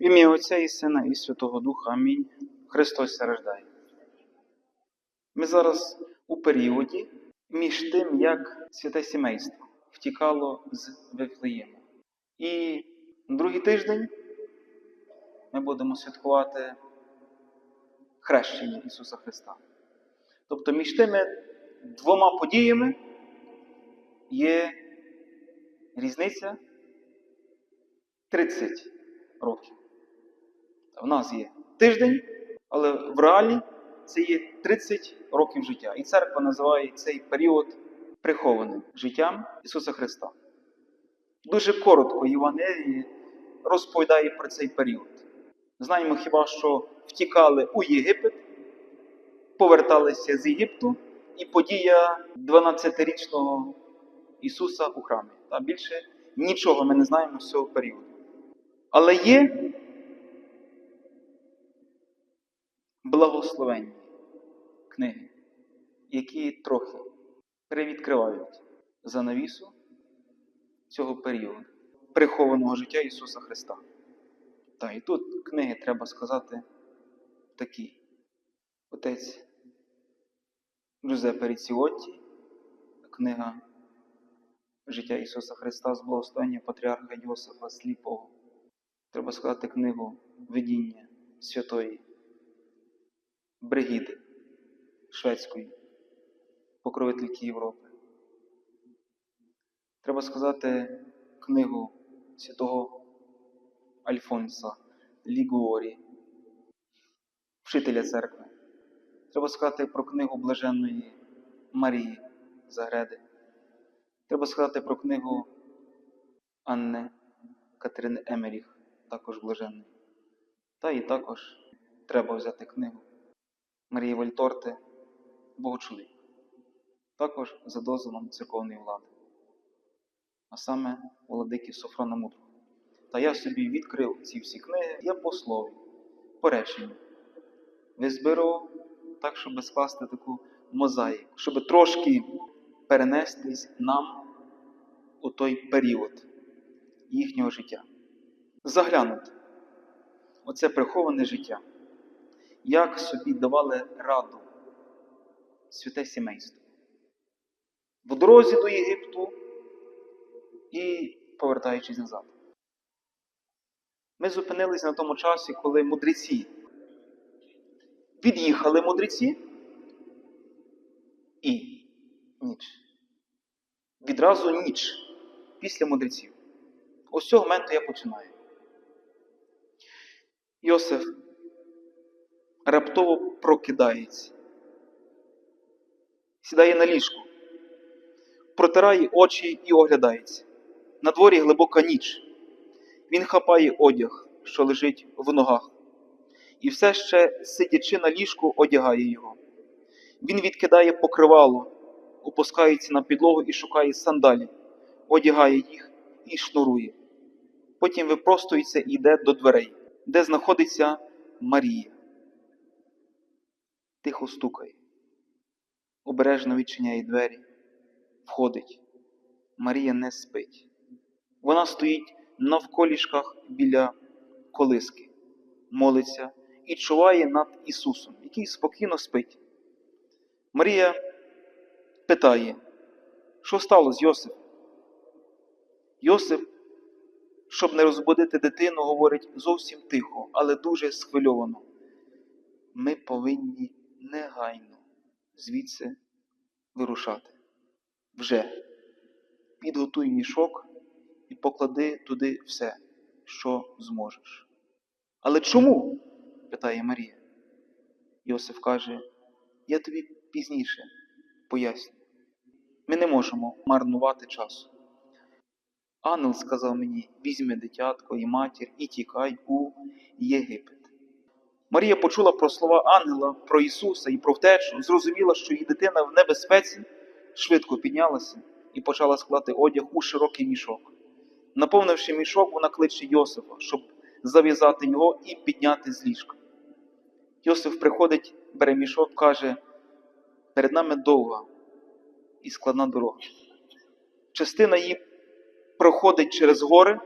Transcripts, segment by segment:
В ім'я Отця і Сина і Святого Духа. Амінь. Христос ся рождає. Ми зараз у періоді між тим, як святе сімейство втікало з Вифлеєму. І другий тиждень ми будемо святкувати хрещення Ісуса Христа. Тобто між тими двома подіями є різниця 30 років. В нас є тиждень, але в реалі це є 30 років життя. І церква називає цей період прихованим життям Ісуса Христа. Дуже коротко Євангеліє розповідає про цей період. Знаємо хіба що втікали у Єгипет, поверталися з Єгипту, і подія 12-річного Ісуса у храмі. Та більше нічого ми не знаємо з цього періоду. Але є благословенні книги, які трохи перевідкривають занавісу цього періоду прихованого життя Ісуса Христа. Та і тут книги, треба сказати, такі. Отець Джузеппе Ріціотті, книга Життя Ісуса Христа з благословення Патріарха Йосифа Сліпого. Треба сказати книгу Видіння Святої Бригіди Шведської, покровительки Європи. Треба сказати книгу святого Альфонса Лігуорі, вчителя церкви. Треба сказати про книгу Блаженної Марії Загреди. Треба сказати про книгу Анни Катерини Емеріх, також блаженної. Та і також треба взяти книгу Марії Вальторти Богочоловік. Також за дозволом церковної влади. А саме Владики Софрона Мудрого. Та я собі відкрив ці всі книги, я по слові, по реченню. Визберу так, щоб скласти таку мозаїку, щоб трошки перенестись нам у той період їхнього життя. Заглянути оце приховане життя, як собі давали раду святе сімейство. В дорозі до Єгипту і повертаючись назад. Ми зупинились на тому часі, коли мудреці від'їхали мудреці і ніч. Відразу ніч після мудреців. Ось цього моменту я починаю. Йосиф раптово прокидається, сідає на ліжку, протирає очі і оглядається. На дворі глибока ніч. Він хапає одяг, що лежить в ногах, і все ще, сидячи на ліжку, одягає його. Він відкидає покривало, опускається на підлогу і шукає сандалі, одягає їх і шнурує. Потім випростується і йде до дверей, де знаходиться Марія. Тихо стукає, обережно відчиняє двері, входить. Марія не спить. Вона стоїть навколішках біля колиски, молиться і чуває над Ісусом, який спокійно спить. Марія питає, що сталося Йосип? Йосип, щоб не розбудити дитину, говорить зовсім тихо, але дуже схвильовано. Ми повинні негайно звідси вирушати. Вже підготуй мішок і поклади туди все, що зможеш. Але чому? питає Марія. Йосиф каже, я тобі пізніше поясню. Ми не можемо марнувати часу. Ангел сказав мені: візьми дитятко і матір і тікай у Єгипет. Марія почула про слова ангела, про Ісуса і про втечу, зрозуміла, що її дитина в небезпеці, швидко піднялася і почала складати одяг у широкий мішок. Наповнивши мішок, вона кличе Йосифа, щоб зав'язати його і підняти з ліжка. Йосиф приходить, бере мішок, каже: перед нами довга і складна дорога. Частина її проходить через гори,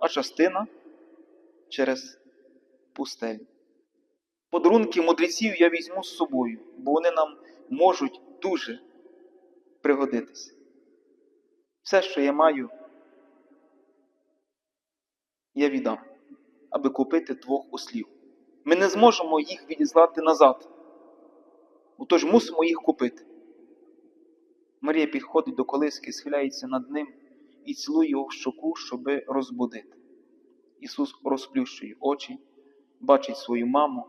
а частина через пустелю. Подарунки мудреців я візьму з собою, бо вони нам можуть дуже пригодитися. Все, що я маю, я віддам, аби купити двох ослів. Ми не зможемо їх відіслати назад. Отож мусимо їх купити. Марія підходить до колиски, схиляється над ним і цілує його в щоку, щоби розбудити. Ісус розплющує очі, бачить свою маму,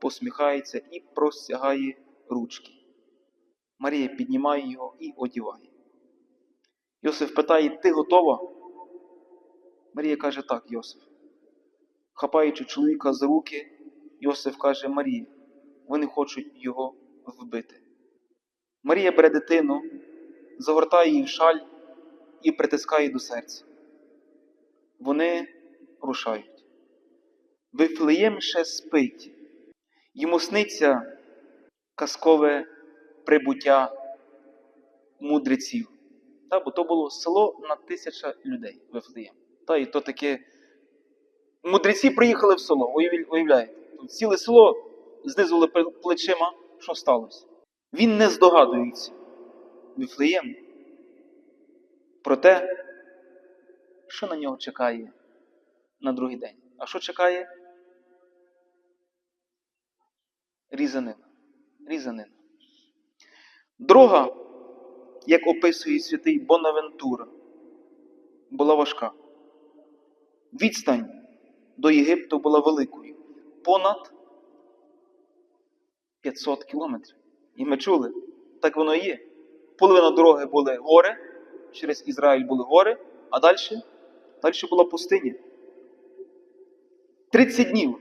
посміхається і простягає ручки. Марія піднімає його і одіває. Йосиф питає: Ти готова? Марія каже, так, Йосиф. Хапаючи чоловіка за руки, Йосиф каже Марії, вони хочуть його вбити. Марія бере дитину, загортає її в шаль і притискає до серця. Вони рушають. Вифлеєм ще спить, йому сниться казкове прибуття мудреців. Та, бо то було село на тисяча людей Вифлеєм. Та, і то таке. Мудреці приїхали в село, уявляєте? Ціле село знизували плечима, що сталося. Він не здогадується, Вифлеєм, про те, що на нього чекає на другий день. А що чекає? Різанина. Різанина. Дорога, як описує святий Бонавентура, була важка. Відстань до Єгипту була великою. Понад 500 кілометрів. І ми чули, так воно і є. Половина дороги були гори, через Ізраїль були гори, а далі, далі була пустиня. 30 днів,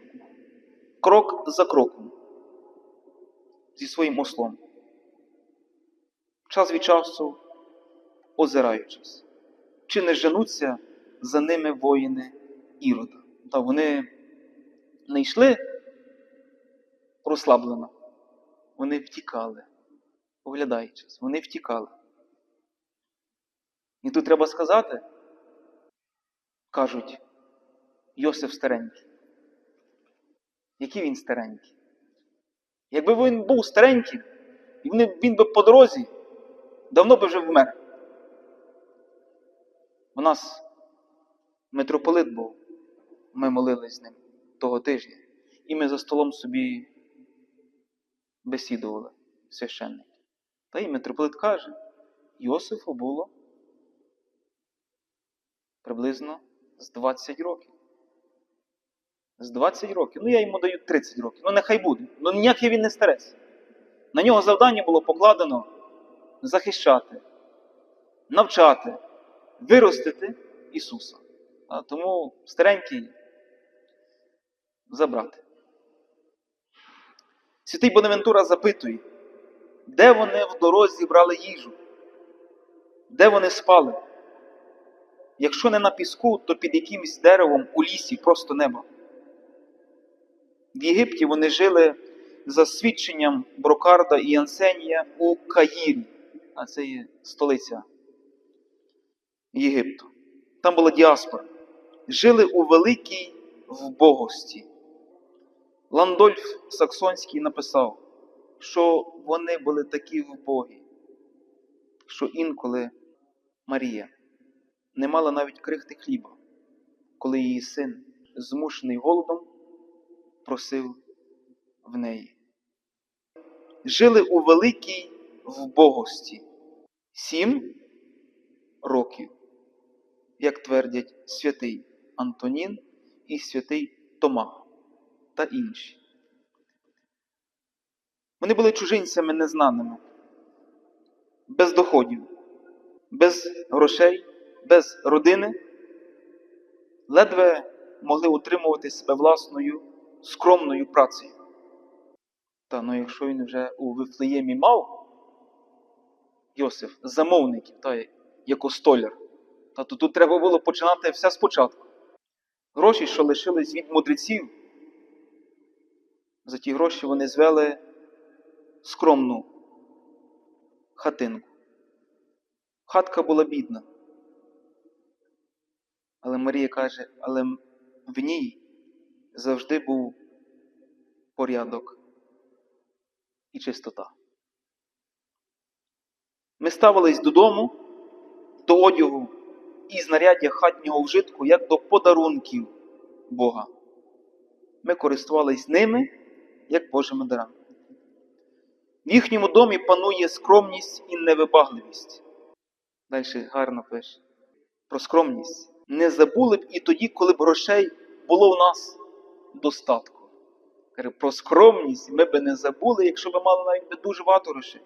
крок за кроком, зі своїм ослом. Час від часу озираючись, чи не женуться за ними воїни Ірода. Та вони не йшли розслаблено, вони втікали, оглядаючись, вони втікали. І тут треба сказати, кажуть, Йосиф старенький. Який він старенький? Якби він був стареньким, і він, би по дорозі давно би вже вмер. У нас митрополит був, ми молились з ним того тижня, і ми за столом собі бесідували священник. Та й митрополит каже, Йосифу було приблизно з 20 років. З 20 років. Ну, я йому даю 30 років. Ну, нехай буде. Ну ніякий він не старець. На нього завдання було покладено захищати, навчати, виростити Ісуса. А тому старенький забрати. Святий Бонавентура запитує, де вони в дорозі брали їжу? Де вони спали? Якщо не на піску, то під якимось деревом у лісі, просто небо. В Єгипті вони жили за свідченням Брокарда і Янсенія у Каїрі, а це є столиця Єгипту. Там була діаспора. Жили у великій вбогості. Ландольф Саксонський написав, що вони були такі вбогі, що інколи Марія не мала навіть крихти хліба, коли її син, змушений голодом, просив в неї. Жили у великій вбогості сім років, як твердять святий Антонін і святий Тома та інші. Вони були чужинцями незнаними, без доходів, без грошей, без родини, ледве могли утримувати себе власною скромною працею. Та ну якщо він вже у Вифлеємі мав Йосиф замовників, та як столяр, та то тут треба було починати все спочатку. Гроші, що лишились від мудреців, за ті гроші вони звели скромну хатинку. Хатка була бідна. Але Марія каже, але в ній завжди був порядок і чистота. Ми ставились додому, до одягу і знаряддя хатнього вжитку, як до подарунків Бога. Ми користувались ними, як Божими дарами. В їхньому домі панує скромність і невибагливість. Далі гарно пише. Про скромність. Не забули б і тоді, коли б грошей було в нас достатку. Каже, Про скромність ми б не забули, якщо б мали навіть би дуже багато грошей.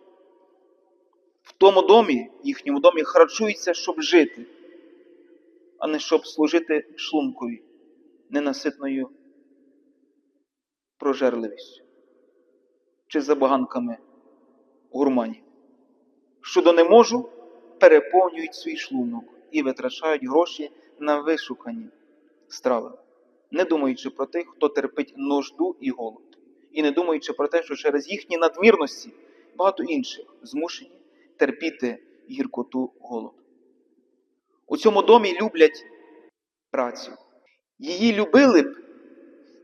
В тому домі, їхньому домі, харчуються, щоб жити, а не щоб служити шлункові, ненаситною прожерливістю чи забаганками гурманів. Щодо не можу, переповнюють свій шлунок і витрачають гроші на вишукані страви, не думаючи про тих, хто терпить нужду і голод, і не думаючи про те, що через їхні надмірності багато інших змушені терпіти гіркоту голоду. У цьому домі люблять працю. Її любили б,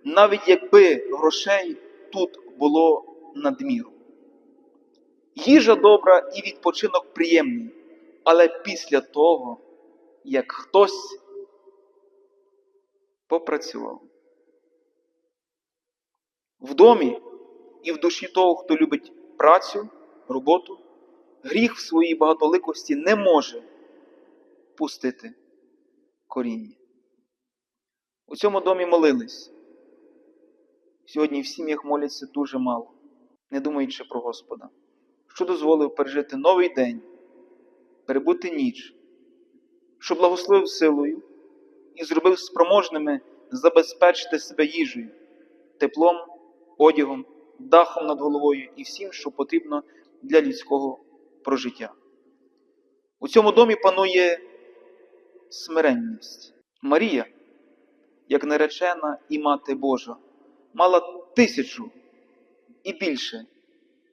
навіть якби грошей тут було надміру. Їжа добра і відпочинок приємний, але після того, як хтось попрацював. В домі і в душі того, хто любить працю, роботу, гріх в своїй багатоликості не може пустити коріння. У цьому домі молились. Сьогодні в сім'ях моляться дуже мало, не думаючи про Господа, що дозволив пережити новий день, перебути ніч, що благословив силою і зробив спроможними забезпечити себе їжею, теплом, одягом, дахом над головою і всім, що потрібно для людського прожиття. У цьому домі панує смиренність. Марія, як наречена і мати Божа, мала тисячу і більше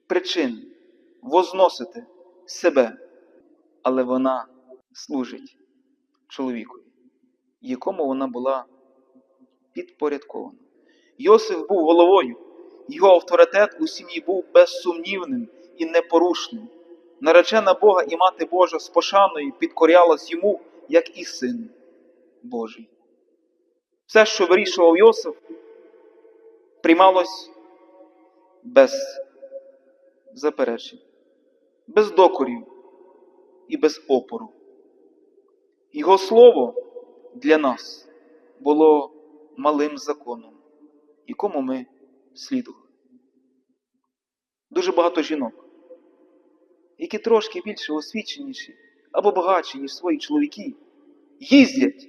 причин возносити себе, але вона служить чоловікові, якому вона була підпорядкована. Йосиф був головою, його авторитет у сім'ї був безсумнівним і непорушним. Наречена Бога і мати Божа з пошаною підкорялась йому, як і син Божий. Все, що вирішував Йосиф, приймалось без заперечень, без докорів і без опору. Його слово для нас було малим законом, якому ми слідували. Дуже багато жінок, які трошки більше освіченіші або багатші, ніж свої чоловіки, їздять,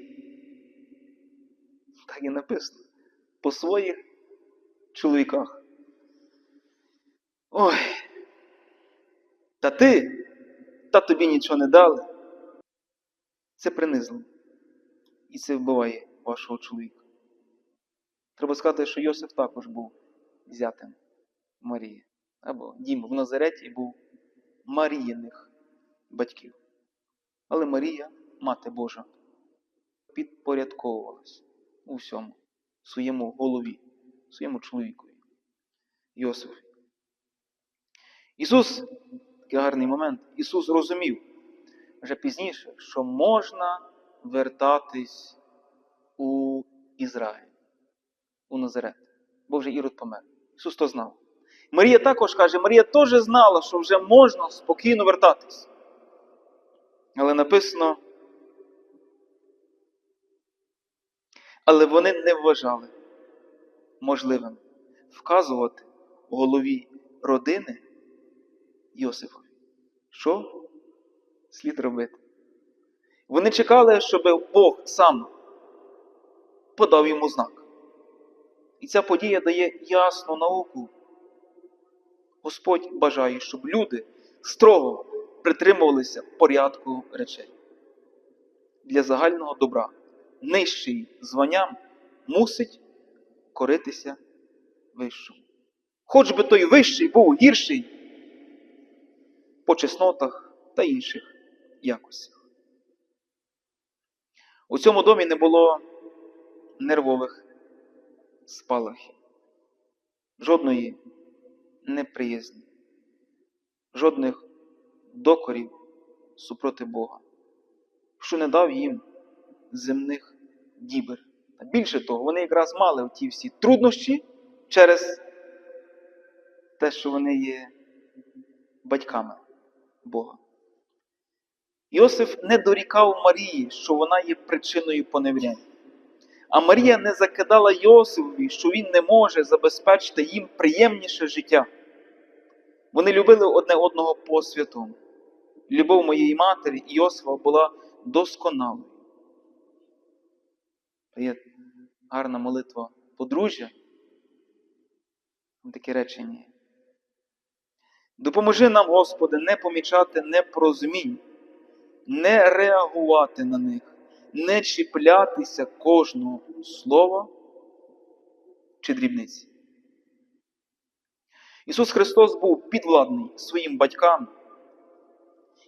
так і написано, по своїх чоловіках. Ой, та ти, та тобі нічого не дали. Це принизливо. І це вбиває вашого чоловіка. Треба сказати, що Йосиф також був зятем Марії. Або дім в Назареті був Маріїних батьків. Але Марія, Мати Божа, підпорядковувалась у всьому, своєму голові, своєму чоловікові. Йосифі. Ісус, такий гарний момент, Ісус розумів вже пізніше, що можна вертатись у Ізраїль, у Назарет, бо вже Ірод помер. Ісус то знав. Марія також каже, Марія теж знала, що вже можна спокійно вертатись. Але написано, але вони не вважали можливим вказувати голові родини Йосифові. Що слід робити? Вони чекали, щоб Бог сам подав йому знак. І ця подія дає ясну науку. Господь бажає, щоб люди строго притримувалися порядку речей. Для загального добра нижчий званням мусить коритися вищому. Хоч би той вищий був гірший по чеснотах та інших якостях. У цьому домі не було нервових спалахи, жодної неприязні, жодних докорів супроти Бога, що не дав їм земних дібер. Більше того, вони якраз мали ті всі труднощі через те, що вони є батьками Бога. Йосиф не дорікав Марії, що вона є причиною поневіряння. А Марія не закидала Йосифові, що він не може забезпечити їм приємніше життя. Вони любили одне одного по святому. Любов моєї матері і Йосифа була досконалою. Є гарна молитва подружжя. Таке речення. Допоможи нам, Господи, не помічати непорозумінь, не реагувати на них, не чіплятися кожного слова чи дрібниці. Ісус Христос був підвладний своїм батькам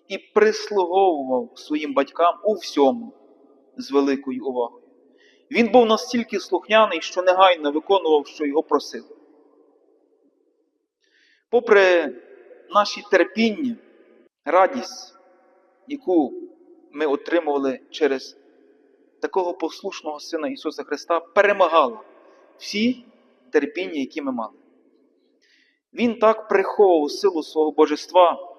і прислуговував своїм батькам у всьому з великою увагою. Він був настільки слухняний, що негайно виконував, що його просили. Попри наші терпіння, радість, яку ми отримували через такого послушного Сина Ісуса Христа, перемагала всі терпіння, які ми мали. Він так приховував силу свого божества,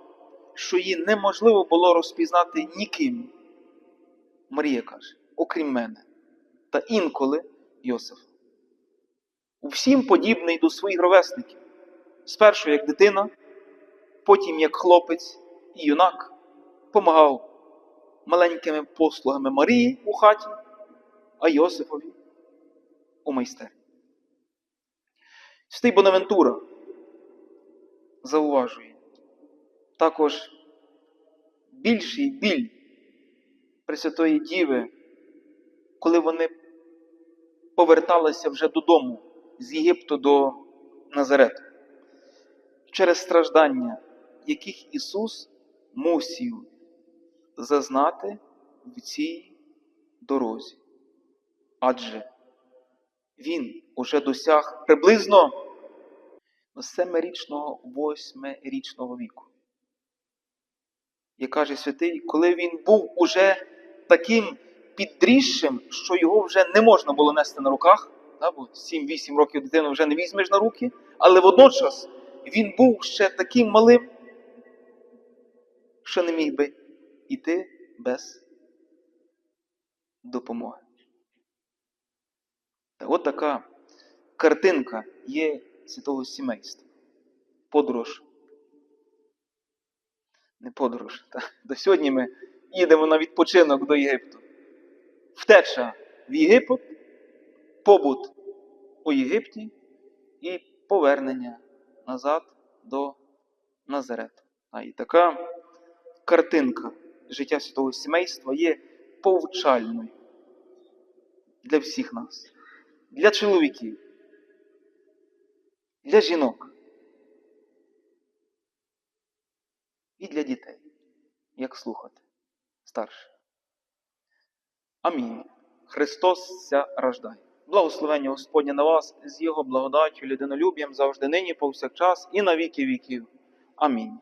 що її неможливо було розпізнати ніким. Марія каже, окрім мене, та інколи Йосиф. У всім подібний до своїх ровесників. Спершу як дитина, потім як хлопець і юнак помагав маленькими послугами Марії у хаті, а Йосифові у майстерні. Святий Бонавентура зауважує. Також більший біль Пресвятої Діви, коли вони поверталися вже додому з Єгипту до Назарету через страждання, яких Ісус мусів зазнати в цій дорозі. Адже Він уже досяг приблизно семирічного, восьмирічного віку. Як каже святий, коли він був уже таким підріжшим, що його вже не можна було нести на руках, да, бо 7-8 років дитину вже не візьмеш на руки, але водночас він був ще таким малим, що не міг би йти без допомоги. От така картинка є святого сімейства. Подорож. Не подорож. Та. До сьогодні ми їдемо на відпочинок до Єгипту. Втеча в Єгипет, побут у Єгипті і повернення назад до Назарету. А і така картинка життя святого сімейства є повчальною для всіх нас, для чоловіків, для жінок і для дітей, як слухати старше. Амінь. Христос ся рождає. Благословення Господня на вас з Його благодаттю, людинолюб'ям завжди нині, повсякчас і на віки віків. Амінь.